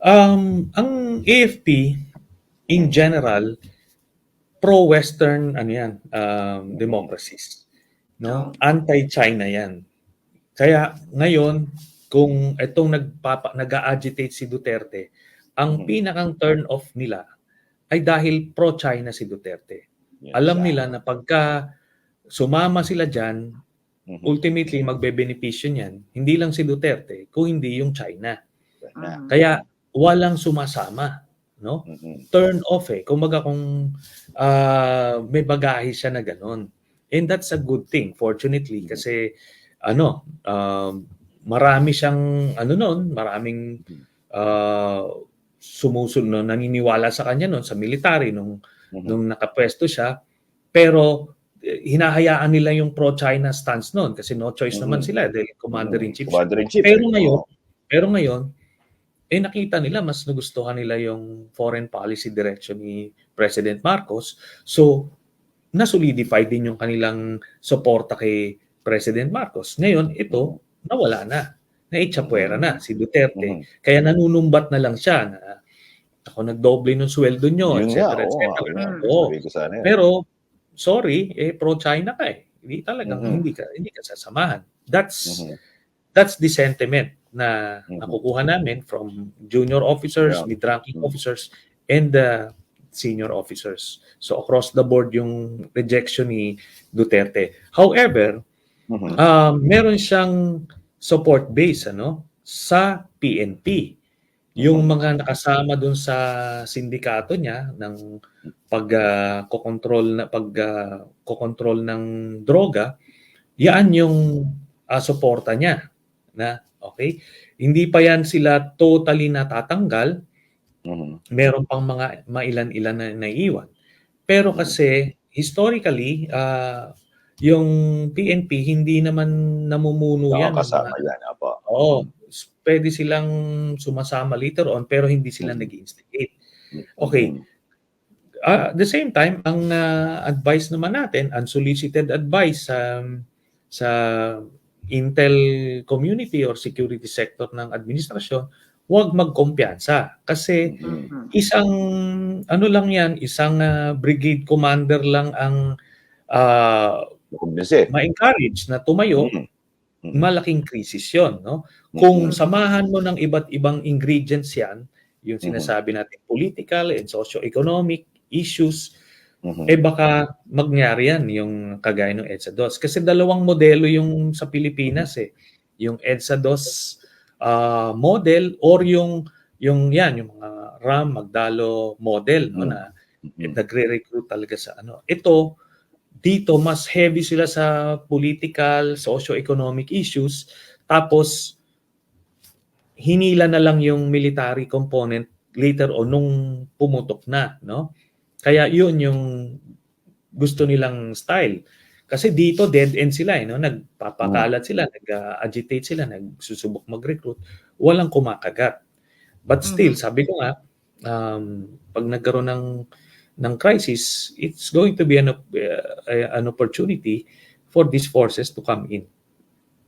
Um, ang AFP in general pro-western ano 'yan, um, democracies, no? Anti-China 'yan. Kaya ngayon kung itong nagpapa nag-a-agitate si Duterte, ang Mhm. pinakang turn off nila ay dahil pro-China si Duterte. Alam nila na pagka sumama sila diyan, Mhm. ultimately magbebenepisyo niyan hindi lang si Duterte kung hindi yung China. Mm. Kaya walang sumasama, no? Turn off eh. Kumbaga kung ah, may bagahe siya na ganun. And that's a good thing, fortunately, kasi ano, um, marami siyang, ano nun, maraming uh, sumusunod, naniniwala sa kanya nun, sa military, nung, Mhm. nung nakapwesto siya. Pero eh, hinahayaan nila yung pro-China stance nun kasi no choice Mhm. naman sila dahil commander-in-chief. Pero ngayon, pero ngayon, eh nakita nila mas nagustuhan nila yung foreign policy direction ni President Marcos. So, nasolidify din yung kanilang suporta kay President Marcos. Ngayon, ito, nawala na. Naitsapwera na si Duterte. Mhm. Kaya nanunumbat na lang siya na ako nagdoble ng sweldo nyo, etc. Oo. Sabi ko sana yan. Pero sorry, eh pro-China ka eh. Hindi talagang Mhm. hindi ka hindi ka sasamahan. That's Mhm. that's the sentiment na Mhm. nakukuha namin from junior officers, Yeah. mid-ranking Mhm. officers, and the senior officers. So across the board yung rejection ni Duterte. However, Mhm. um, meron siyang support base ano sa PNP. Yung Mhm. mga nakasama dun sa sindikato niya ng pag ah, kokontrol na pag ah, kokontrol ng droga, yan yung ah, suporta niya na okay. Hindi pa yan sila totally natatanggal, Mhm. meron pang mga mailan-ilan na naiiwan. Pero kasi historically ah, yung PNP hindi naman namumuno yan. ng Nakakasama mga- yan. Apo. Oo, pwede silang sumasama later on pero hindi sila Mhm. nag-instigate. Okay. Mhm. Ah, at the same time, ang ah, advice naman natin, unsolicited advice sa sa intel community or security sector ng administrasyon, huwag magkumpiyansa kasi Mhm. Mhm. isang ano lang 'yan, isang ah, brigade commander lang ang Kumbinsi. ma-encourage na tumayo, Mhm. Mhm. malaking krisis 'yon, no? Kung samahan mo ng iba't ibang ingredients 'yan, yung sinasabi natin political and socio-economic issues, Mhm. eh baka mangyari yan yung kagaya ng EDSA DOS. Kasi dalawang modelo yung sa Pilipinas eh. Yung EDSA DOS ah, model or yung yung yan yung mga RAM Magdalo model no Mm. na Mhm. nagre-recruit talaga sa ano. Ito dito mas heavy sila sa political, socio-economic issues tapos hinila na lang yung military component later on nung pumutok na, no? Kaya yun yung gusto nilang style. Kasi dito dead end sila eh, no? Nagpapakalat sila, nag-agitate sila, nagsusubok mag-recruit, walang kumakagat. But still, sabi ko nga, um, pag nagkaroon ng ng crisis, it's going to be an op- uh, an opportunity for these forces to come in.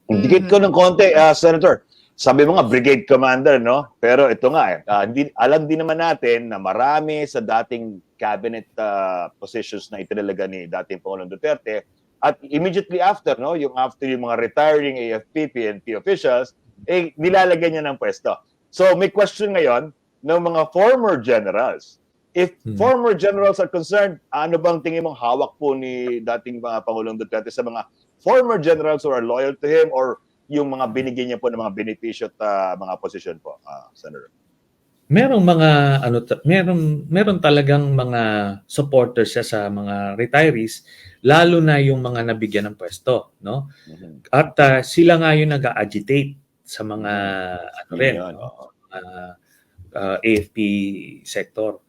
Dikit ko ng konti, ah, Senator. Sabi mo nga, brigade commander, no? Pero ito nga, eh, ah, hindi, alam din naman natin na marami sa dating cabinet ah, positions na itinalaga ni dating Pangulong Duterte at immediately after, no, yung after yung mga retiring AFP, PNP officials, eh, nilalagyan niya ng pwesto. So, may question ngayon ng mga former generals. If Hmm. former generals are concerned, ano bang tingin mong hawak po ni dating mga Pangulong Duterte sa mga former generals who are loyal to him or yung mga binigyan niya po ng mga benepisyo at ah, mga posisyon po, ah, Senator? Merong mga ano ta- meron meron talagang mga supporters siya sa mga retirees lalo na yung mga nabigyan ng pwesto, no? Mhm. At ah, sila nga yung nag-agitate sa mga ano rin, no? Ah, ah, AFP sector.